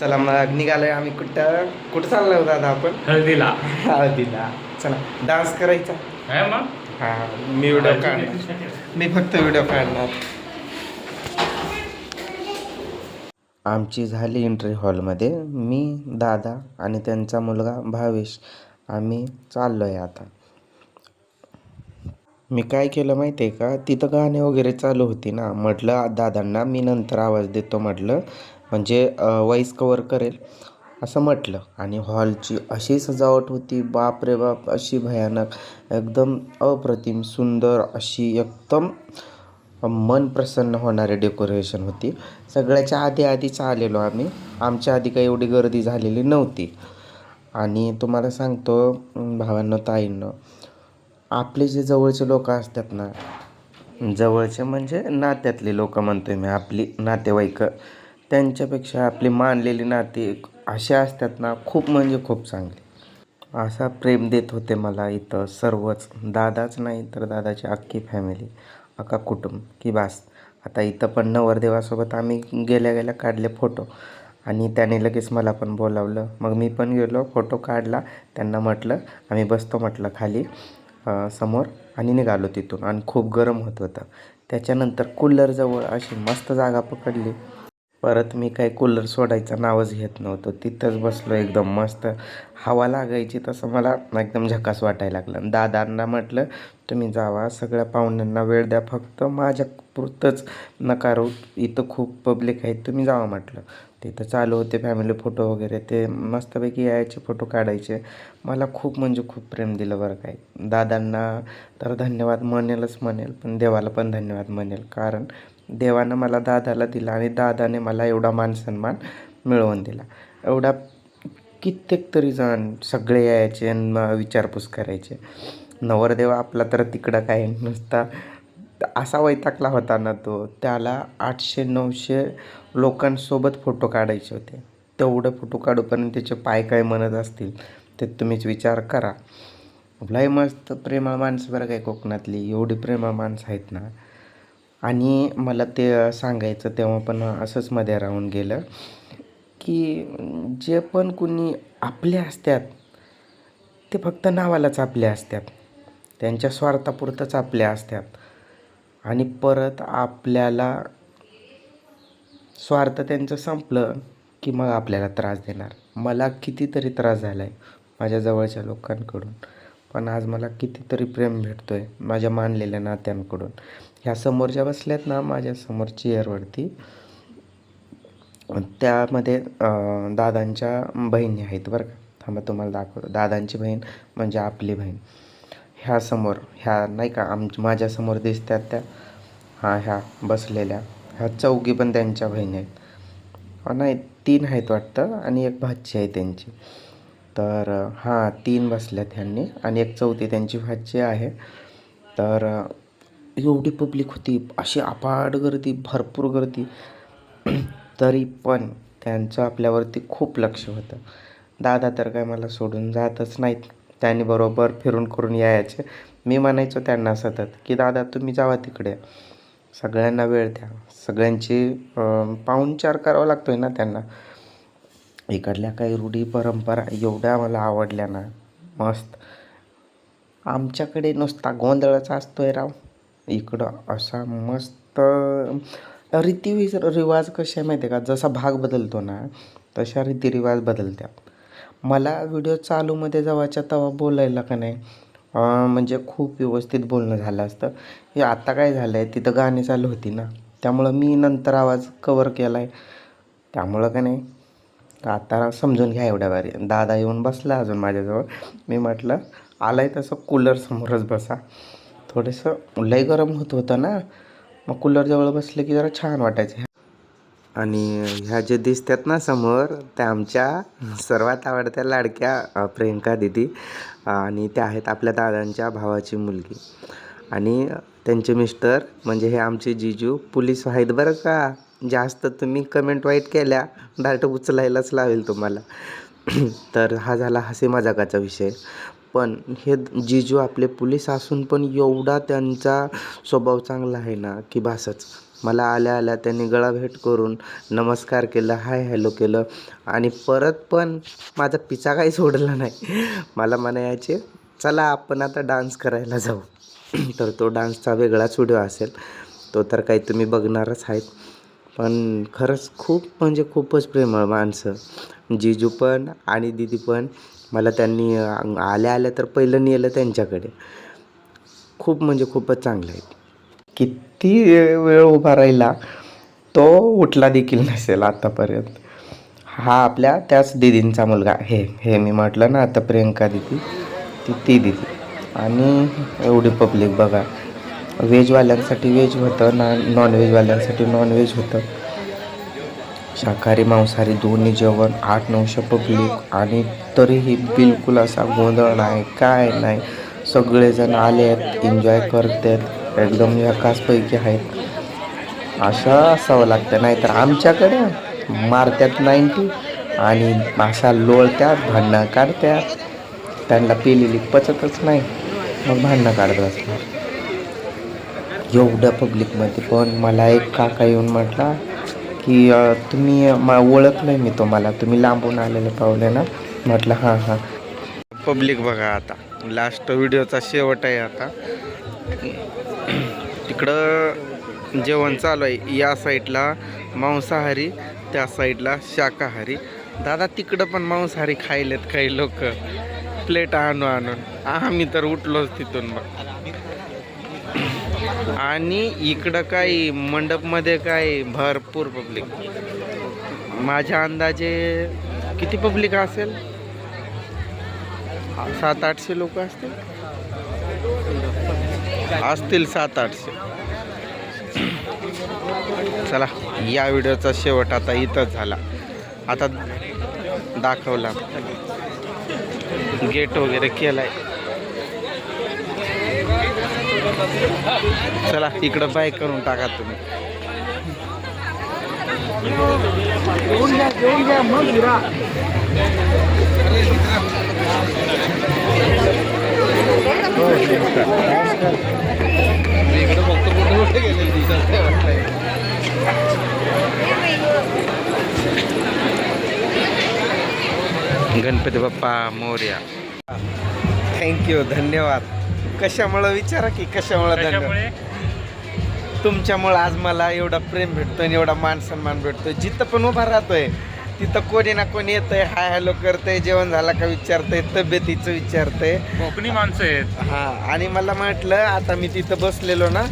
चला मग निघालोय आम्ही कुठं? कुठं चाललो होतो दादा आपण? हळदीला. हळदीला. चला डान्स करायचा. हा मी व्हिडिओ काढणार. मी फक्त व्हिडिओ काढणार. आमची झाली एंट्री हॉलमध्ये मी दादा आणि त्यांचा मुलगा भावेश आम्ही चाललो आहे आता. मी काय केलं माहिती आहे का? तिथं गाणे वगैरे चालू होती ना. म्हटलं दादांना मी नंतर आवाज देतो म्हटलं. म्हणजे वॉईस कवर करेल असं म्हटलं. आणि हॉलची अशी सजावट होती बाप रे बाप अशी भयानक एकदम अप्रतिम सुंदर अशी एकदम मन प्रसन्न होणारी डेकोरेशन होती. सगळ्याच्या आधी आधीच आलेलो आम्ही. आमच्या आधी काही एवढी गर्दी झालेली नव्हती. आणि तुम्हाला सांगतो भावांना भावांनो ताईंनो आपले जे जवळचे लोक असतात ना जवळचे म्हणजे नात्यातले लोक म्हणतोय मी आपली नातेवाईक. त्यांच्यापेक्षा आपली मानलेले नाती असे असतात ना खूप म्हणजे खूप चांगले. असा प्रेम देत होते मला इथं सर्वच. दादाच नाही तर दादाची अख्खी फॅमिली अख्खा कुटुंब. की बास आता इथं पण नवरदेवासोबत आम्ही गेल्या गेल्या काढले फोटो आणि त्याने लगेच मला पण बोलावलं. मग मी पण गेलो फोटो काढला. त्यांना म्हटलं आम्ही बसतो म्हटलं खाली समोर. आणि निघालो तिथून. आणि खूप गरम होत होतं. त्याच्यानंतर कूलरजवळ अशी मस्त जागा पकडली. परत मी काही कूलर सोडायचं नावच घेत नव्हतो. तिथंच बसलो एकदम मस्त. हवा लागायची तसं मला एकदम झकास वाटायला लागलं. दादांना म्हटलं तुम्ही जावा सगळ्या पाहुण्यांना वेळ द्या फक्त. माझ्या पुरतंच नकारू. इथं खूप पब्लिक आहे. तुम्ही जावा म्हटलं. तिथं चालू होते फॅमिली फोटो वगैरे. ते मस्तपैकी यायचे फोटो काढायचे. मला खूप म्हणजे खूप प्रेम दिलं बरं काय दादांना तर धन्यवाद म्हणेलच म्हणेल पण देवाला पण धन्यवाद म्हणेल. कारण देवानं मला दादाला दिला आणि दादाने मला एवढा मान सन्मान मिळवून दिला. एवढा कित्येक तरी जण सगळे यायचे आणि मग विचारपूस करायचे. नवरदेव आपला तर तिकडं काय नुसता. असा वैतागला होता ना तो. त्याला आठशे नऊशे लोकांसोबत फोटो काढायचे होते. तेवढे फोटो काढूपर्यंत त्याचे पाय काय म्हणत असतील ते तुम्हीच विचार करा. लय मस्त प्रेमळ माणसं बरं काय कोकणातली. एवढी प्रेमळ माणसं आहेत ना. आणि मला ते सांगायचं तेव्हा पण असंच मध्ये राहून गेलं की जे पण कुणी आपले असतात ते फक्त नावालाच आपले असतात त्यांच्या स्वार्थापुरतंच आपले असतात आणि परत आपल्याला स्वार्थ त्यांचं संपलं की मग आपल्याला त्रास देणार. मला कितीतरी त्रास झाला आहे माझ्या जवळच्या लोकांकडून. पण आज मला कितीतरी प्रेम भेटतो आहे माझ्या मानलेल्या नात्यांकडून. ह्या समोरच्या बसल्यात ना माझ्यासमोर चेअरवरती त्यामध्ये दादांच्या बहिणी आहेत बरं का. थांबा तुम्हाला दाखवतो. दादांची बहीण म्हणजे आपली बहीण. ह्या समोर ह्या नाही का आम माझ्यासमोर दिसतात त्या. हां ह्या बसलेल्या. ह्या चौघी पण त्यांच्या बहिणी आहेत. नाही तीन आहेत वाटतं आणि एक भाची आहे त्यांची. तर हां तीन बसल्या ह्यांनी आणि एक चौथी त्यांची भाची आहे. तर एवढी पब्लिक होती अशी अपाड गर्दी भरपूर गर्दी. तरी पण त्यांचं आपल्यावरती खूप लक्ष होतं. दादा तर काय मला सोडून जातच नाहीत. त्यांनी बरोबर फिरून करून यायचे. मी म्हणायचो त्यांना सतत की दादा तुम्ही जावा तिकडे. सगळ्यांना वेळ द्या. सगळ्यांची पाहुणचार करावा लागतो आहे ना त्यांना. इकडल्या काही रूढी परंपरा एवढ्या मला आवडल्या ना मस्त. आमच्याकडे नुसता गोंधळच असतोय राव. इकडं असा मस्त रीती रिवाज कसे माहिती आहे का? जसा भाग बदलतो ना तशा रीतिरिवाज बदलतात मला व्हिडिओ चालूमध्ये जेव्हाच्या तवा बोलायला का नाही म्हणजे खूप व्यवस्थित बोलणं झालं असतं. हे आता काय झालं आहे तिथं गाणी चालू होती ना त्यामुळं मी नंतर आवाज कवर केला आहे त्यामुळं का नाही आता समजून घ्या एवढ्या बारी. दादा येऊन बसला अजून माझ्याजवळ. मी म्हटलं आलाय तसं कूलर समोरच बसा. थोडंसं लय गरम होत होतं ना. मग कूलरजवळ बसलं की जरा छान वाटायचं. आणि ह्या जे दिसतात ना समोर त्या आमच्या सर्वात आवडत्या लाडक्या प्रियंका दिदी आणि त्या आहेत आपल्या दादांच्या भावाची मुलगी. आणि त्यांचे मिस्टर म्हणजे हे आमचे जिजू पोलीस आहेत बरं का? जास्त तुम्ही कमेंट वाईट केल्या डायरेक्ट उचलायलाच लावेल तुम्हाला. तर हा झाला हसे मजाकाचा विषय. पण हे जिजू आपले पोलीस असून पण एवढा त्यांचा स्वभाव चांगला आहे ना की भासच मला आल्या आल्या त्यांनी गळा भेट करून नमस्कार केलं हाय हॅलो केलं. आणि परत पण माझा पिचा काही सोडला नाही. मला म्हणायचे चला आपण आता डान्स करायला जाऊ. तर तो डान्सचा वेगळाच व्हिडिओ असेल. तो तर काही तुम्ही बघणारच आहेत. पण खरंच खूप म्हणजे खूपच प्रेमळ माणसं. जिजू पण आणि दिदी पण. मला त्यांनी आल्या आल्या तर पहिलं नेलं त्यांच्याकडे. खूप म्हणजे खूपच चांगलं आहे. किती वेळ उभा राहिला तो उठला देखील नसेल आतापर्यंत. हा आपल्या त्याच दिदींचा मुलगा. हे हे मी म्हटलं ना आता प्रियंका दिदी ती ती दिदी. आणि एवढी पब्लिक बघा. व्हेजवाल्यांसाठी व्हेज होतं ना नॉनव्हेजवाल्यांसाठी नॉनव्हेज होतं. शाकाहारी मांसाहारी दोन्ही जेवण आठ नऊशे पब्लिक आणि तरीही बिलकुल असा गोंधळ नाही काय नाही. सगळेजण आले आहेत एन्जॉय करतात. एकदम एकाचपैकी आहेत. असं असावं लागतं. नाहीतर आमच्याकडे मारत्यात नाईन्टी आणि असा लोळत्यात भांडणं काढत्यात. त्यांना पिलेली पचतच नाही. मग भांडणं काढत असतात एवढ्या पब्लिकमध्ये पण मला एक काका येऊन म्हटला की तुम्ही मा ओळखलं मी तुम्हाला. तुम्ही लांबून आलेले पावले ना? म्हटलं हां हां. पब्लिक बघा आता. लास्ट व्हिडिओचा शेवट आहे आता. तिकडं जेवण चालू आहे. या साईडला मांसाहारी त्या साईडला शाकाहारी. दादा तिकडं पण मांसाहारी खायलेत काही लोक. प्लेट आणू आणून. आम्ही तर उठलोच तिथून मग. आणि इकडं काय मंडपमध्ये काय भरपूर पब्लिक माझ्या अंदाजे किती पब्लिक असेल? सात आठशे लोक असतील? असतील सात आठशे चला या व्हिडिओचा शेवट आता इथंच झाला. आता दाखवला. गेट वगैरे केलाय. चला इकडं बाय करून टाका तुम्ही. गणपती बाप्पा मोर्या. थँक्यू धन्यवाद. कशामुळं विचारा की कशामुळं त्याच्यामुळे तुमच्यामुळं आज मला एवढा प्रेम भेटतोय आणि एवढा मान सन्मान भेटतोय. जिथं पण उभा राहतोय तिथं कोणी ना कोणी येतंय हाय हॅलो करतंय जेवण झाला का विचारतंय तब्येतीचं विचारतंय. कोकणी माणसं आहेत. हा आणि मला म्हटलं आता मी तिथं बसलेलो ना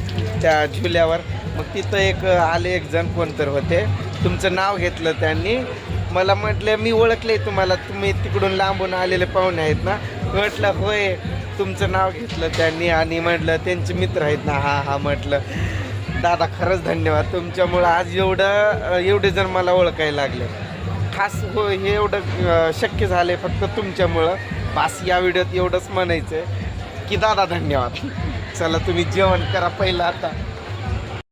त्या झुल्यावर मग तिथं एक आले एक जण कोणतर होते. तुमचं नाव घेतलं त्यांनी. मला म्हटलं मी ओळखले तुम्हाला तुम्ही तिकडून लांबून आलेले पाहुणे आहेत ना. म्हटलं होय. तुमचं नाव घेतलं त्यांनी आणि म्हटलं त्यांचे मित्र आहेत ना हा हा म्हटलं. दादा खरंच धन्यवाद. तुमच्यामुळं आज एवढं एवढे जण मला ओळखायला लागले. खास हो हे एवढं शक्य झालं आहे फक्त तुमच्यामुळं. बास या व्हिडिओत एवढंच म्हणायचं आहे की दादा धन्यवाद. चला तुम्ही जेवण करा पहिलं आता.